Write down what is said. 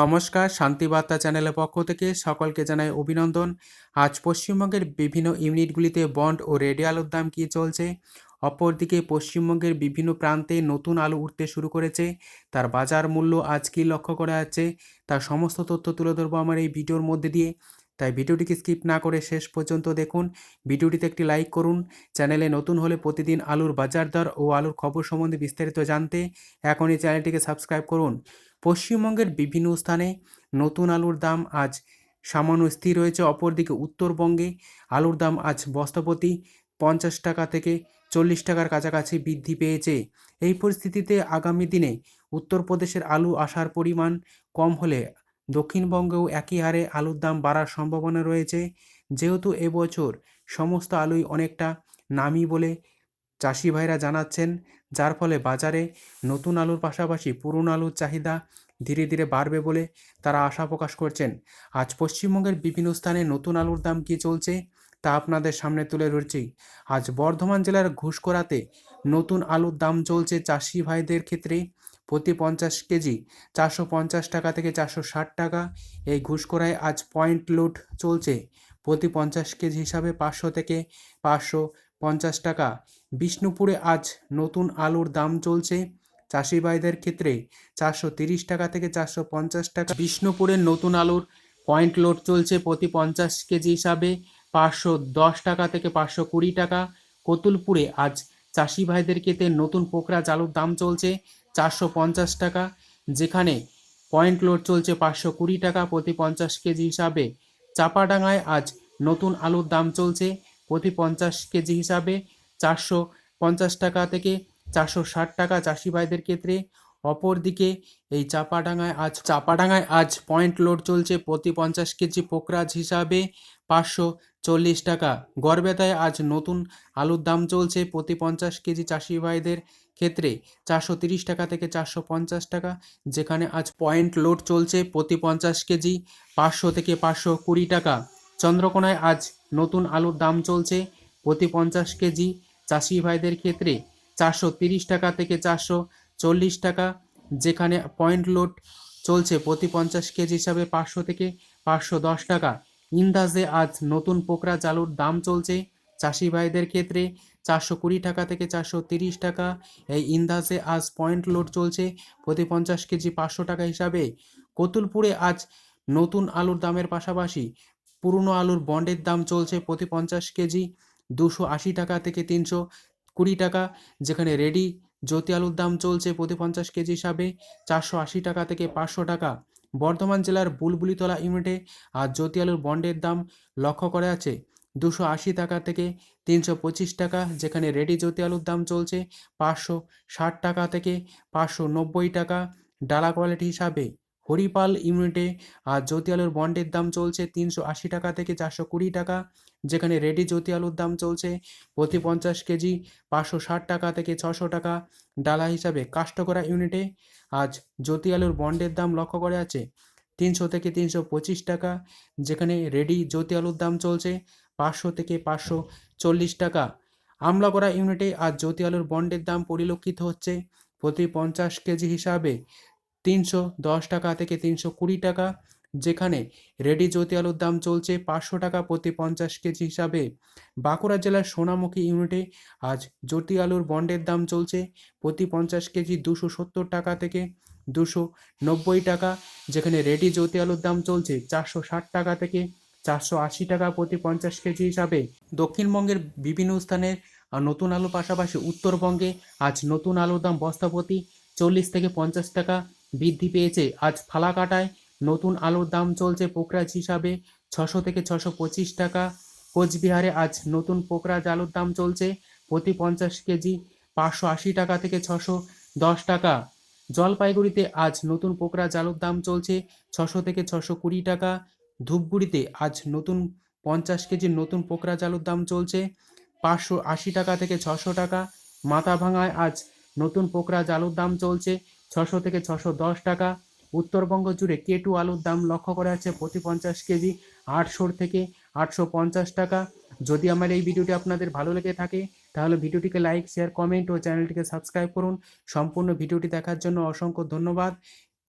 নমস্কার শান্তিবার্তা চ্যানেলের পক্ষ থেকে সকলকে জানাই অভিনন্দন। আজ পশ্চিমবঙ্গের বিভিন্ন ইউনিটগুলিতে বন্ড ও রেডি আলুর দাম কী চলছে? অপরদিকে পশ্চিমবঙ্গের বিভিন্ন প্রান্তে নতুন আলু উঠতে শুরু করেছে। তার বাজার মূল্য আজ কী লক্ষ্য করা যাচ্ছে? তার সমস্ত তথ্য তুলে ধরবো আমার এই ভিডিওর মধ্যে দিয়ে। তাই ভিডিওটিকে স্কিপ না করে শেষ পর্যন্ত দেখুন। ভিডিওটিতে একটি লাইক করুন। চ্যানেলে নতুন হলে প্রতিদিন আলুর বাজার দর ও আলুর খবর সম্বন্ধে বিস্তারিত জানতে এখনই চ্যানেলটিকে সাবস্ক্রাইব করুন। পশ্চিমবঙ্গের বিভিন্ন স্থানে নতুন আলুর দাম আজ সামান্য স্থির রয়েছে অপরদিকে উত্তরবঙ্গে আলুর দাম আজ বস্তাপতি পঞ্চাশ টাকা থেকে চল্লিশ টাকার কাছাকাছি বৃদ্ধি পেয়েছে। এই পরিস্থিতিতে আগামী দিনে উত্তরপ্রদেশের আলু আসার পরিমাণ কম হলে দক্ষিণবঙ্গেও একই হারে আলুর দাম বাড়ার সম্ভাবনা রয়েছে। যেহেতু এবছর সমস্ত আলুই অনেকটা নামি বলে চাষি ভাইরা জানাচ্ছেন, যার ফলে বাজারে নতুন আলুর পাশাপাশি পুরনো আলুর চাহিদা ধীরে ধীরে বাড়বে বলে তারা আশা প্রকাশ করছেন। আজ পশ্চিমবঙ্গের বিভিন্ন স্থানে নতুন আলুর দাম কী চলছে তা আপনাদের সামনে তুলে ধরছি। আজ বর্ধমান জেলার ঘুষকরাতে নতুন আলুর দাম চলছে চাষি ভাইদের ক্ষেত্রে প্রতি পঞ্চাশ কেজি চারশো পঞ্চাশ টাকা থেকে চারশো ষাট টাকা। এই ঘুষকরায় আজ পয়েন্ট লুট চলছে। প্রতি পঞ্চাশ কেজি হিসাবে পাঁচশো থেকে পাঁচশো পঞ্চাশ টাকা। বিষ্ণুপুরে আজ নতুন আলুর দাম চলছে। চাষি ভাইদের ক্ষেত্রে চারশো তিরিশ টাকা থেকে চারশো পঞ্চাশ টাকা। বিষ্ণুপুরের নতুন আলুর পয়েন্ট লোড চলছে প্রতি পঞ্চাশ কেজি হিসাবে পাঁচশো দশ টাকা থেকে পাঁচশো কুড়ি টাকা। কতুলপুরে আজ চাষি ভাইদের ক্ষেত্রে নতুন পোকরা আলুর দাম চলছে চারশো পঞ্চাশ টাকা। যেখানে পয়েন্ট লোড চলছে পাঁচশো কুড়ি টাকা প্রতি পঞ্চাশ কেজি হিসাবে। চাপাডাঙ্গায় আজ নতুন আলুর দাম চলছে প্রতি পঞ্চাশ কেজি হিসাবে চারশো পঞ্চাশ টাকা থেকে চারশো ষাট টাকা চাষি ভাইদের ক্ষেত্রে। অপরদিকে এই চাপাডাঙ্গায় আজ চাপাডাঙ্গায় আজ পয়েন্ট লোড চলছে প্রতি পঞ্চাশ কেজি পোকরাজ হিসাবে পাঁচশো চল্লিশ টাকা। গড়বেতায় আজ নতুন আলুর দাম চলছে প্রতি পঞ্চাশ কেজি চাষি ভাইদের ক্ষেত্রে চারশো তিরিশ টাকা থেকে চারশো পঞ্চাশ টাকা, যেখানে আজ পয়েন্ট লোড চলছে প্রতি পঞ্চাশ কেজি পাঁচশো থেকে পাঁচশো কুড়ি টাকা। চন্দ্রকোনায় আজ নতুন আলুর দাম চলছে প্রতি পঞ্চাশ কেজি চাষি ভাইদের ক্ষেত্রে চারশো টাকা থেকে চারশো চল্লিশ টাকা, যেখানে পয়েন্ট লোড চলছে প্রতি পঞ্চাশ কেজি হিসাবে পাঁচশো থেকে পাঁচশো দশ টাকা। ইন্দাজে আজ নতুন পোকরা চালুর দাম চলছে। চাষি ভাইদের ক্ষেত্রে চারশো কুড়ি টাকা থেকে চারশো তিরিশ টাকা। এই ইন্দাজে আজ পয়েন্ট লোড চলছে প্রতি পঞ্চাশ কেজি পাঁচশো টাকা হিসাবে। কতুলপুরে আজ নতুন আলুর দামের পাশাপাশি পুরনো আলুর বন্ডের দাম চলছে প্রতি পঞ্চাশ কেজি। দুশো আশি টাকা থেকে তিনশো কুড়ি টাকা, যেখানে রেডি জ্যোতি আলুর দাম চলছে প্রতি পঞ্চাশ কেজি হিসাবে চারশো আশি টাকা থেকে পাঁচশো টাকা। বর্ধমান জেলার বুলবুলিতলা ইউনিটে আর জ্যোতি আলুর বন্ডের দাম লক্ষ্য করা আছে দুশো আশি টাকা থেকে তিনশো পঁচিশ টাকা, যেখানে রেডি জ্যোতি আলুর দাম চলছে পাঁচশো ষাট টাকা থেকে পাঁচশো নব্বই টাকা, ডালা কোয়ালিটি হিসাবে। হরিপাল ইউনিটে, আর জ্যোতি আলুর বন্ডের দাম চলছে তিনশো আশি টাকা থেকে চারশো কুড়ি টাকা, যেখানে রেডি জ্যোতি আলুর দাম চলছে প্রতি পঞ্চাশ কেজি পাঁচশো ষাট টাকা থেকে ছশো টাকা। ডালা হিসাবে কাষ্ট করা ইউনিটে, আজ জ্যোতি আলুর বন্ডের দাম লক্ষ্য করে আছে তিনশো থেকে তিনশো পঁচিশ টাকা, যেখানে রেডি জ্যোতি আলুর দাম চলছে পাঁচশো থেকে পাঁচশো চল্লিশ টাকা। আমলা করা ইউনিটে, আজ জ্যোতি আলুর বন্ডের দাম পরিলক্ষিত হচ্ছে প্রতি পঞ্চাশ কেজি হিসাবে। তিনশো দশ টাকা থেকে তিনশো কুড়ি টাকা, যেখানে রেডি জ্যোতি আলুর দাম চলছে পাঁচশো টাকা প্রতি পঞ্চাশ কেজি হিসাবে। বাঁকুড়া জেলার সোনামুখী ইউনিটে আজ জ্যোতি আলুর বন্ডের দাম চলছে প্রতি পঞ্চাশ কেজি দুশো সত্তর টাকা থেকে দুশো নব্বই টাকা, যেখানে রেডি জ্যোতি আলুর দাম চলছে চারশো ষাট টাকা থেকে চারশো আশি টাকা প্রতি পঞ্চাশ কেজি হিসাবে। দক্ষিণবঙ্গের বিভিন্ন স্থানে নতুন আলু পাশাপাশি উত্তরবঙ্গে আজ নতুন আলুর দাম বস্তাপতি চল্লিশ থেকে পঞ্চাশ টাকা বৃদ্ধি পেয়েছে। আজ ফালাকাটায় নতুন আলুর দাম চলছে পোকরাজ হিসাবে ছশো থেকে ছশো পঁচিশ টাকা। কোচবিহারে আজ নতুন পোকরাজ আলুর দাম চলছে প্রতি পঞ্চাশ কেজি পাঁচশো আশি টাকা থেকে ছশো দশ টাকা। জলপাইগুড়িতে আজ নতুন পোকরাজ আলুর দাম চলছে ছশো থেকে ছশো কুড়ি টাকা। ধূপগুড়িতে আজ নতুন পঞ্চাশ কেজির নতুন পোকরাজ আলুর দাম চলছে পাঁচশো আশি টাকা থেকে ছশো টাকা। মাথাভাঙায় আজ নতুন পোকরাজ আলুর দাম চলছে ছশো থেকে ছশো দশ টাকা। উত্তরবঙ্গ জুড়ে কেটু আলুর দাম লক্ষ্য করা আছে প্রতি পঞ্চাশ কেজি আটশোর থেকে আটশো পঞ্চাশ টাকা। যদি আমার এই ভিডিওটি আপনাদের ভালো লেগে থাকে, তাহলে ভিডিওটিকে লাইক, শেয়ার, কমেন্ট ও চ্যানেলটিকে সাবস্ক্রাইব করুন। সম্পূর্ণ ভিডিওটি দেখার জন্য অসংখ্য ধন্যবাদ।